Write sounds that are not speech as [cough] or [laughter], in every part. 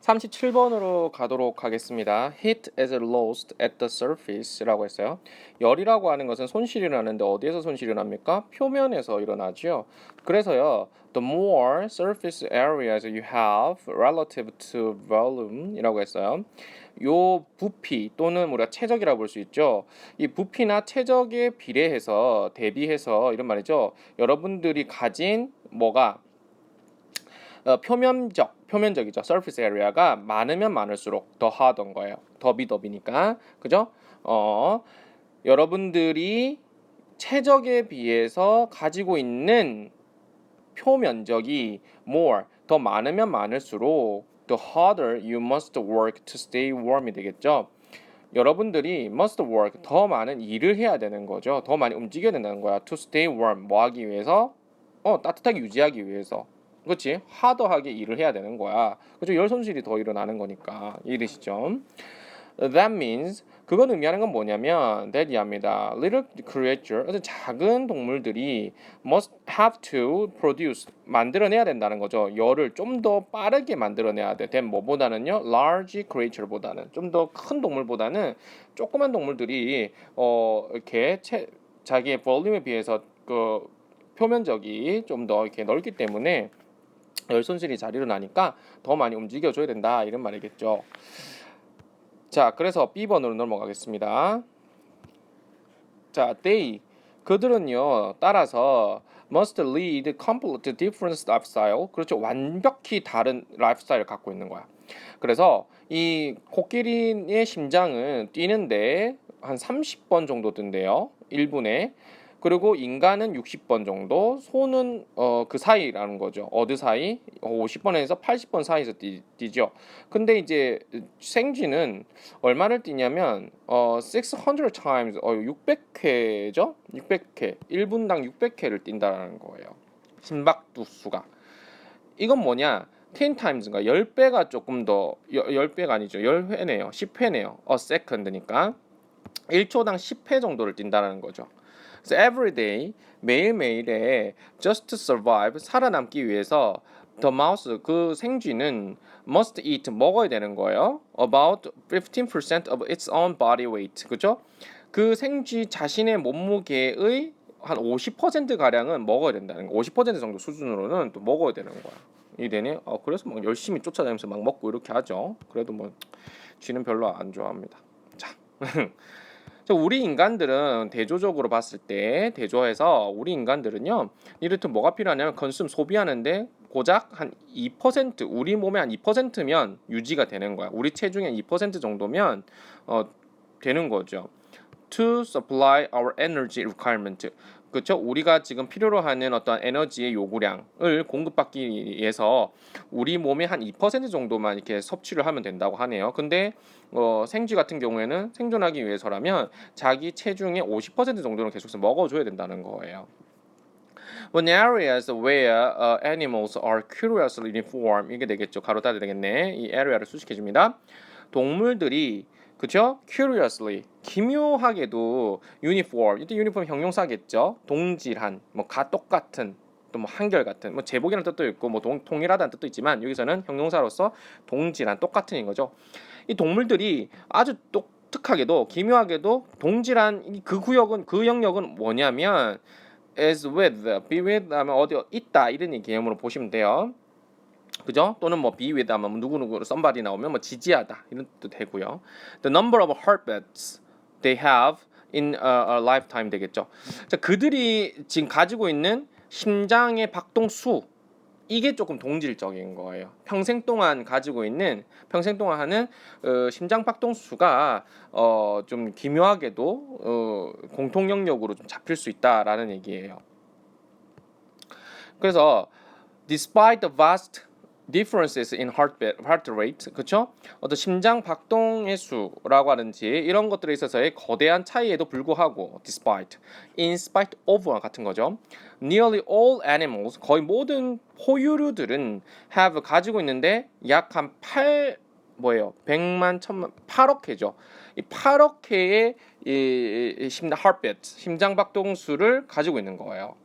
37번으로 가도록 하겠습니다. Heat is lost at the surface라고 했어요. 열이라고 하는 것은 손실이 일어나는데 어디에서 손실이 일어납니까? 표면에서 일어나죠. 그래서요. The more surface areas you have relative to volume이라고 했어요. 요 부피 또는 우리가 최적이라고 볼수 있죠. 이 부피나 최적에 비례해서 대비해서 이런 말이죠. 여러분들이 가진 뭐가 어, 표면적, 표면적이죠. surface area가 많으면 많을수록 더 하던 거예요. 더비 더비니까. 그죠? 어, 여러분들이 최적에 비해서 가지고 있는 표면적이 more 더 많으면 많을수록 the harder you must work to stay warm이 되겠죠. 여러분들이 must work 더 많은 일을 해야 되는 거죠. 더 많이 움직여야 된다는 거야. to stay warm 뭐 하기 위해서? 어, 따뜻하게 유지하기 위해서. 그렇지? 하더하게 일을 해야 되는 거야. 그죠? 열 손실이 더 일어나는 거니까 이해되시죠? That means 그건 의미하는 건 뭐냐면 that 이합니다. Little creature 어떤 작은 동물들이 must have to produce 만들어내야 된다는 거죠. 열을 좀 더 빠르게 만들어내야 돼. 된 뭐보다는요, large creature보다는 좀 더 큰 동물보다는 조그만 동물들이 어 이렇게 채, 자기의 볼륨에 비해서 그 표면적이 좀 더 이렇게 넓기 때문에 열 손실이 잘 일어나니까 더 많이 움직여줘야 된다 이런 말이겠죠. 자, 그래서 B번으로 넘어가겠습니다. 자, they 그들은요 따라서 must lead complete different lifestyle 그렇죠 완벽히 다른 라이프스타일을 갖고 있는 거야. 그래서 이 코끼리의 심장은 뛰는데 한 30번 정도 뜬대요. 1분에 그리고 인간은 60번 정도, 소는 어, 그 사이라는 거죠. 어느 사이? 50번에서 80번 사이에서 뛰, 뛰죠. 근데 이제 생쥐는 얼마를 뛰냐면 어, 600 times 어, 600회죠? 600회. 1분당 600회를 뛴다라는 거예요. 심박두 수가. 이건 뭐냐? 10 times인가 10배가 조금 더 10 배가 아니죠. 10회네요. 10회네요. 어 second니까 1초당 10회 정도를 뛴다는 거죠. 그래서 every day 매일매일에 just to survive 살아남기 위해서 the mouse 그 생쥐는 must eat 먹어야 되는 거예요. about 15% of its own body weight. 그죠? 그 생쥐 자신의 몸무게의 한 50% 가량은 먹어야 된다는 거. 50% 정도 수준으로는 또 먹어야 되는 거야. 이되네. 어, 그래서 막 열심히 쫓아다니면서 막 먹고 이렇게 하죠. 그래도 뭐 쥐는 별로 안 좋아합니다. 자. [laughs] 우리 인간들은 대조적으로 봤을 때 대조해서 우리 인간들은요 이를테 뭐가 필요하냐면 컨숨 소비하는데 고작 한 2% 우리 몸의 한 2%면 유지가 되는 거야. 우리 체중의 2% 정도면 어 되는 거죠. To supply our energy requirement 그렇죠? 우리가 지금 필요로 하는 어떤 에너지의 요구량을 공급받기 위해서 우리 몸의 한 2% 정도만 이렇게 섭취를 하면 된다고 하네요. 근데 어, 생쥐 같은 경우에는 생존하기 위해서라면 자기 체중의 50% 정도는 계속해서 먹어줘야 된다는 거예요. When areas where uh, animals are curiously uniform 이게 되겠죠. 가로 따야 되겠네. 이 area를 수식해 줍니다. 동물들이 그죠? curiously 기묘하게도 uniform 이때 uniform 형용사겠죠. 동질한 뭐가 똑같은 또 뭐 한결 같은 뭐 제복이라는 뜻도 있고 뭐 동, 통일하다는 뜻도 있지만 여기서는 형용사로서 동질한 똑같은인 거죠. 이 동물들이 아주 독특하게도 기묘하게도 동질한 그 구역은 그 영역은 뭐냐면 is with, be with 하면 어디 있다 이런 개념으로 보시면 돼요. 그죠? 또는 뭐 be with 하면 누구누구 somebody 나오면 뭐 지지하다 이런 뜻도 되고요. The number of heartbeats they have in a, a lifetime 되겠죠. 자, 그들이 지금 가지고 있는 심장의 박동 수 이게 조금 동질적인 거예요. 평생 동안 가지고 있는 평생 동안 하는 어, 심장 박동 수가 어, 좀 기묘하게도 어, 공통 영역으로 좀 잡힐 수 있다라는 얘기예요. 그래서 despite the vast differences in heart, heart rate, 그렇죠? 어떤 심장 박동의 수라고 하는지 이런 것들에 있어서의 거대한 차이에도 불구하고 despite, in spite of 같은 거죠. Nearly all animals, 거의 모든 포유류들은 have 가지고 있는데 약 한 8, 뭐예요? 100만, 1000만, 8억 회죠. 이 8억 회의 이 심장 heartbeat, 심장 박동 수를 가지고 있는 거예요.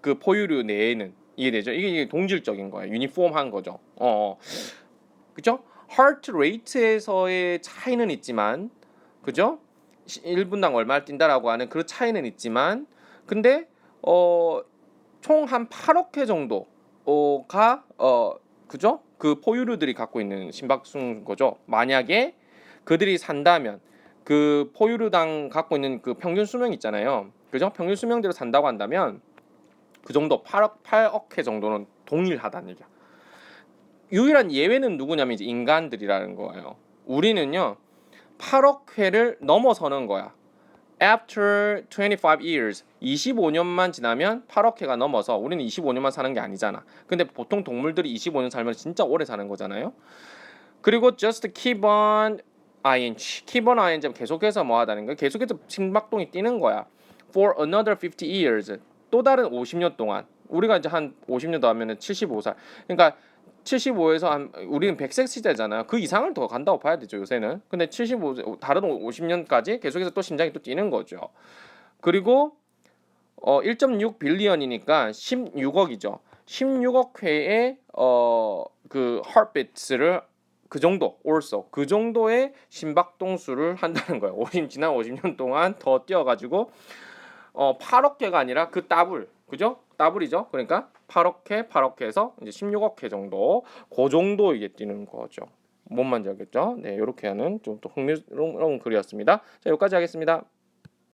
그 포유류 내에는 이해되죠? 이게 동질적인 거예요. 유니폼한 거죠. 어. 그죠? heart rate에서의 차이는 있지만 그죠? 1분당 얼마를 뛴다라고 하는 그 차이는 있지만 근데 어 총 한 8억 회 정도가 어 그죠? 그 포유류들이 갖고 있는 심박수인 거죠. 만약에 그들이 산다면 그 포유류당 갖고 있는 그 평균 수명 있잖아요. 그죠? 평균 수명대로 산다고 한다면 그 정도 8억 8억 회 정도는 동일하다는 얘기야. 유일한 예외는 누구냐면 이제 인간들이라는 거예요. 우리는요 8억 회를 넘어서는 거야. After 25 years, 25년만 지나면 8억 회가 넘어서 우리는 25년만 사는 게 아니잖아. 근데 보통 동물들이 25년 살면 진짜 오래 사는 거잖아요. 그리고 just keep on ing, keep on ing 계속해서 뭐 하다는 거야? 계속해서 심박동이 뛰는 거야. For another 50 years, 또 다른 50년 동안. 우리가 이제 한 50년 더 하면은 75살. 그러니까 75에서 한 우리는 100세 시대잖아요. 그 이상을 더 간다고 봐야 되죠 요새는. 근데 75 다른 50년까지 계속해서 또 심장이 또 뛰는 거죠. 그리고 어 1.6 빌리언이니까 16억이죠. 16억 회의 어그 heartbeats를 그 정도 also 그 정도의 심박동 수를 한다는 거예요. [laughs] 50 지난 50년 동안 더 뛰어가지고 어 8억 회가 아니라 그 더블 그죠? 더블이죠. 그러니까 8억 회, 8억 회에서 이제 16억 회 정도 그 정도 이게 뛰는 거죠. 뭔 말인지 알겠죠? 네, 이렇게 하는 좀 또 흥미로운 글이었습니다. 자, 여기까지 하겠습니다.